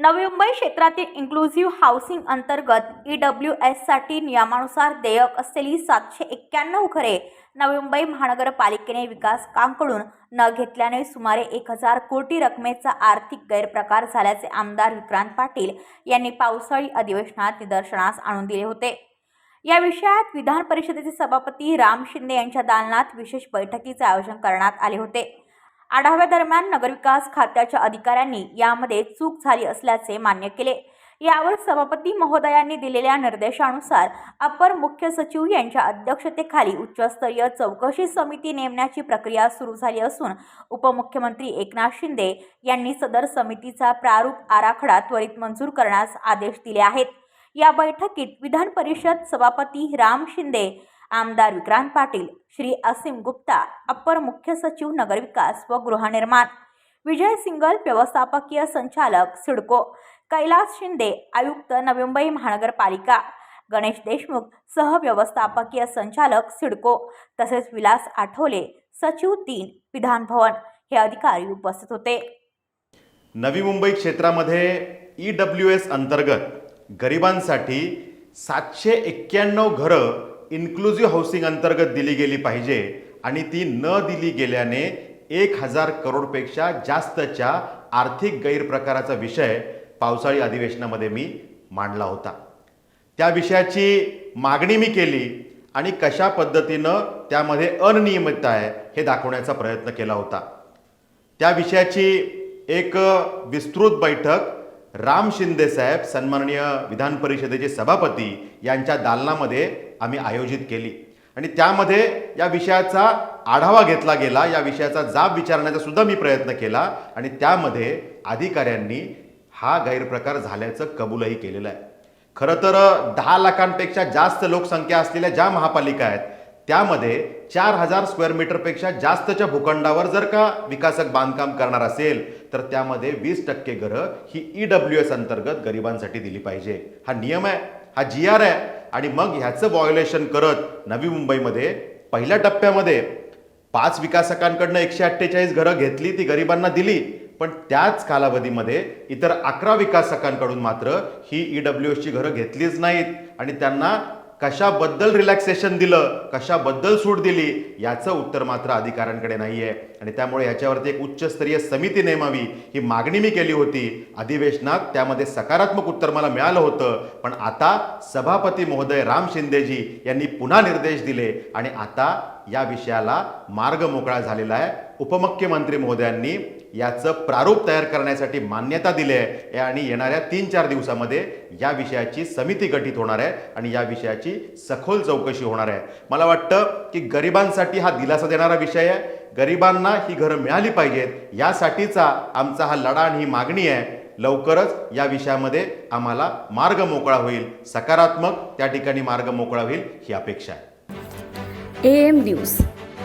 नवी मुंबई क्षेत्रातील inclusive housing अंतर्गत ई डब्ल्यू एससाठी नियमानुसार देयक असलेली सातशे एक्क्याण्णव घरे नवी मुंबई महानगरपालिकेने विकासकांकडून न घेतल्याने सुमारे एक हजार कोटी रकमेचा आर्थिक गैरप्रकार झाल्याचे आमदार विक्रांत पाटील यांनी पावसाळी अधिवेशनात निदर्शनास आणून दिले होते. या विषयात विधान परिषदेचे सभापती राम शिंदे यांच्या दालनात विशेष बैठकीचे आयोजन करण्यात आले होते. आढाव्यादरम्यान नगरविकास खात्याच्या अधिकाऱ्यांनी यामध्ये चूक झाली असल्याचे मान्य केले. यावर सभापती महोदयांनी दिलेल्या निर्देशानुसार अपर मुख्य सचिव यांच्या अध्यक्षतेखाली उच्चस्तरीय चौकशी समिती नेमण्याची प्रक्रिया सुरू झाली असून उपमुख्यमंत्री एकनाथ शिंदे यांनी सदर समितीचा प्रारूप आराखडा त्वरित मंजूर करण्यास आदेश दिले आहेत. या बैठकीत विधान परिषद सभापती राम शिंदे आमदार विक्रांत पाटील श्री असीम गुप्ता अप्पर मुख्य सचिव नगरविकास व गृहनिर्माण विजय सिंगल व्यवस्थापकीय संचालक सिडको. कैलास शिंदे आयुक्त नवी मुंबई महानगरपालिका. गणेश देशमुख सहव्यवस्थापकीय संचालक सिडको. तसेच विलास आठवले सचिव तीन विधानभवन हे अधिकारी उपस्थित होते. नवी मुंबई क्षेत्रामध्ये ई डब्ल्यू एस अंतर्गत गरिबांसाठी सातशे एक्क्याण्णव घरं इन्क्लुझिव्ह हाऊसिंग अंतर्गत दिली गेली पाहिजे आणि ती न दिली गेल्याने एक हजार करोडपेक्षा जास्तच्या आर्थिक गैरप्रकाराचा विषय पावसाळी अधिवेशनामध्ये मी मांडला होता. त्या विषयाची मागणी मी केली आणि कशा पद्धतीनं त्यामध्ये अनियमितता आहे हे दाखवण्याचा प्रयत्न केला होता. त्या विषयाची एक विस्तृत बैठक राम शिंदे साहेब सन्माननीय विधान परिषदेचे सभापती यांच्या दालनामध्ये आम्ही आयोजित केली. आणि त्यामध्ये या विषयाचा आढावा घेतला गेला या विषयाचा जाब विचारण्याचा सुद्धा मी प्रयत्न केला आणि त्यामध्ये अधिकाऱ्यांनी हा गैरप्रकार झाल्याचं कबूलही केलेलं आहे. खरं तर दहा लाखांपेक्षा जास्त लोकसंख्या असलेल्या ज्या महापालिका आहेत त्यामध्ये चार हजार स्क्वेअर मीटरपेक्षा जास्तच्या भूखंडावर जर का विकासक बांधकाम करणार असेल तर त्यामध्ये वीस टक्के घरं ही ई डब्ल्यू एस अंतर्गत गरिबांसाठी दिली पाहिजे. हा नियम आहे हा जी आर आहे. आणि मग ह्याचं वॉयोलेशन करत नवी मुंबईमध्ये पहिल्या टप्प्यामध्ये पाच विकासकांकडनं एकशे अठ्ठेचाळीस घरं घेतली ती गरिबांना दिली. पण त्याच कालावधीमध्ये इतर अकरा विकासकांकडून मात्र ही ई डब्ल्यू एसची घरं घेतलीच नाहीत. आणि त्यांना कशाबद्दल रिलॅक्सेशन दिलं कशाबद्दल सूट दिली याचं उत्तर मात्र अधिकाऱ्यांकडे नाही आहे आणि त्यामुळे याच्यावरती एक उच्चस्तरीय समिती नेमावी ही मागणी मी केली होती. अधिवेशनात त्यामध्ये सकारात्मक उत्तर मला मिळालं होतं. पण आता सभापती महोदय राम शिंदेजी यांनी पुन्हा निर्देश दिले. आणि आता या विषयाला मार्ग मोकळा झालेला आहे. उपमुख्यमंत्री महोदयांनी याचं प्रारूप तयार करण्यासाठी मान्यता दिली आहे. आणि येणाऱ्या तीन चार दिवसामध्ये या विषयाची समिती गठीत होणार आहे आणि या विषयाची सखोल चौकशी होणार आहे. मला वाटतं की गरिबांसाठी हा दिलासा देणारा विषय आहे. गरिबांना ही घरं मिळाली पाहिजेत. यासाठीचा आमचा हा लढा आणि ही मागणी आहे. लवकरच या विषयामध्ये आम्हाला मार्ग मोकळा होईल. सकारात्मक त्या ठिकाणी मार्ग मोकळा होईल ही अपेक्षा आहे. A M news.